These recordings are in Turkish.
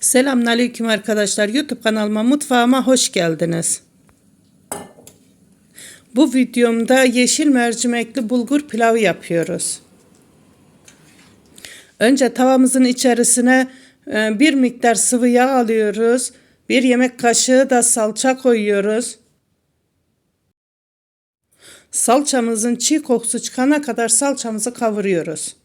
Selamünaleyküm arkadaşlar. YouTube kanalıma mutfağıma hoş geldiniz. Bu videomda yeşil mercimekli bulgur pilavı yapıyoruz. Önce tavamızın içerisine e, bir miktar sıvı yağ alıyoruz. Bir yemek kaşığı da salça koyuyoruz. Salçamızın çiğ kokusu çıkana kadar salçamızı kavuruyoruz.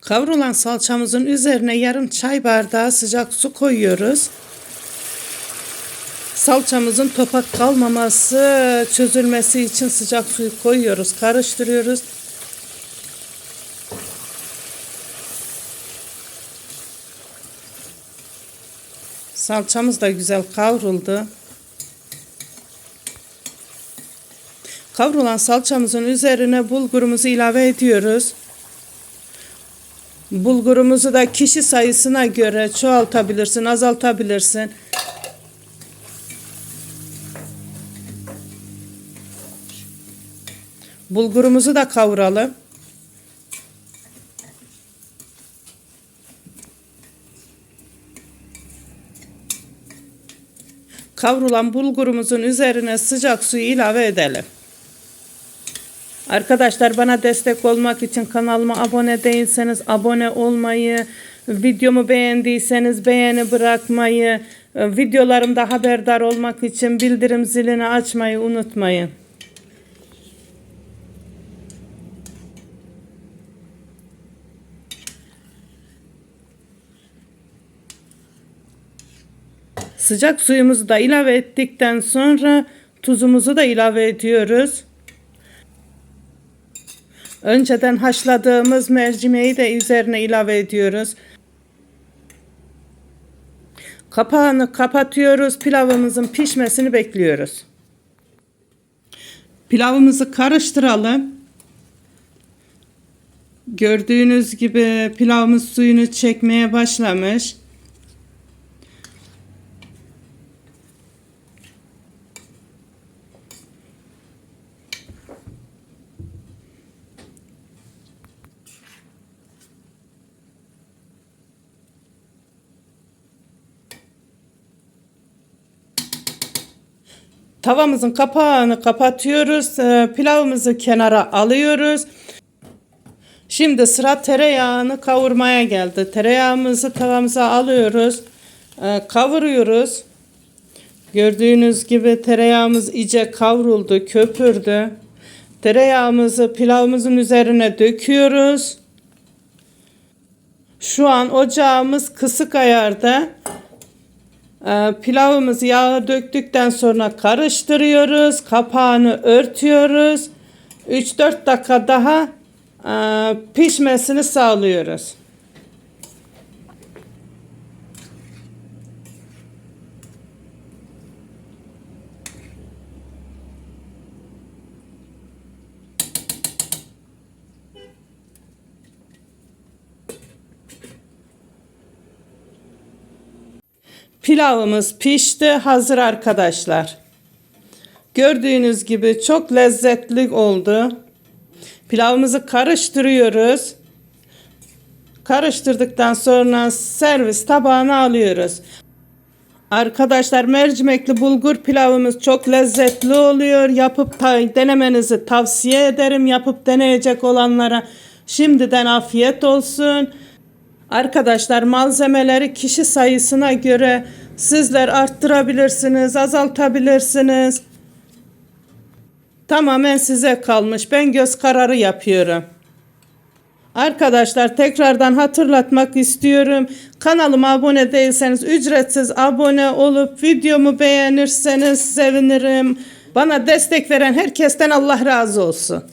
Kavrulan salçamızın üzerine yarım çay bardağı sıcak su koyuyoruz. Salçamızın topak kalmaması, çözülmesi için sıcak suyu koyuyoruz, karıştırıyoruz. Salçamız da güzel kavruldu. Kavrulan salçamızın üzerine bulgurumuzu ilave ediyoruz. Bulgurumuzu da kişi sayısına göre çoğaltabilirsin, azaltabilirsin. Bulgurumuzu da kavuralım. Kavrulan bulgurumuzun üzerine sıcak suyu ilave edelim. Arkadaşlar bana destek olmak için kanalıma abone değilseniz abone olmayı, videomu beğendiyseniz beğeni bırakmayı, videolarımda haberdar olmak için bildirim zilini açmayı unutmayın. Sıcak suyumuzu da ilave ettikten sonra tuzumuzu da ilave ediyoruz. Önceden haşladığımız mercimeği de üzerine ilave ediyoruz. Kapağını kapatıyoruz. Pilavımızın pişmesini bekliyoruz. Pilavımızı karıştıralım. Gördüğünüz gibi pilavımız suyunu çekmeye başlamış. Tavamızın kapağını kapatıyoruz. Ee, Pilavımızı kenara alıyoruz. Şimdi sıra tereyağını kavurmaya geldi. Tereyağımızı tavamıza alıyoruz. Ee, Kavuruyoruz. Gördüğünüz gibi tereyağımız iyice kavruldu, köpürdü. Tereyağımızı pilavımızın üzerine döküyoruz. Şu an ocağımız kısık ayarda. Ee, pilavımızı yağa döktükten sonra karıştırıyoruz. Kapağını örtüyoruz. 3-4 dakika daha e, pişmesini sağlıyoruz. Pilavımız pişti, hazır arkadaşlar. Gördüğünüz gibi çok lezzetli oldu. Pilavımızı karıştırıyoruz. Karıştırdıktan sonra servis tabağına alıyoruz. Arkadaşlar mercimekli bulgur pilavımız çok lezzetli oluyor. Yapıp ta- denemenizi tavsiye ederim. Yapıp deneyecek olanlara şimdiden afiyet olsun. Arkadaşlar malzemeleri kişi sayısına göre sizler arttırabilirsiniz, azaltabilirsiniz. Tamamen size kalmış. Ben göz kararı yapıyorum. Arkadaşlar tekrardan hatırlatmak istiyorum. Kanalıma abone değilseniz ücretsiz abone olup videomu beğenirseniz sevinirim. Bana destek veren herkesten Allah razı olsun.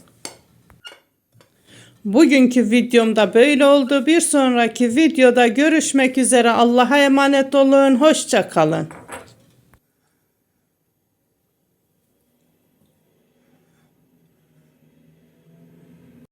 Bugünkü videomda böyle oldu. Bir sonraki videoda görüşmek üzere. Allah'a emanet olun. Hoşça kalın.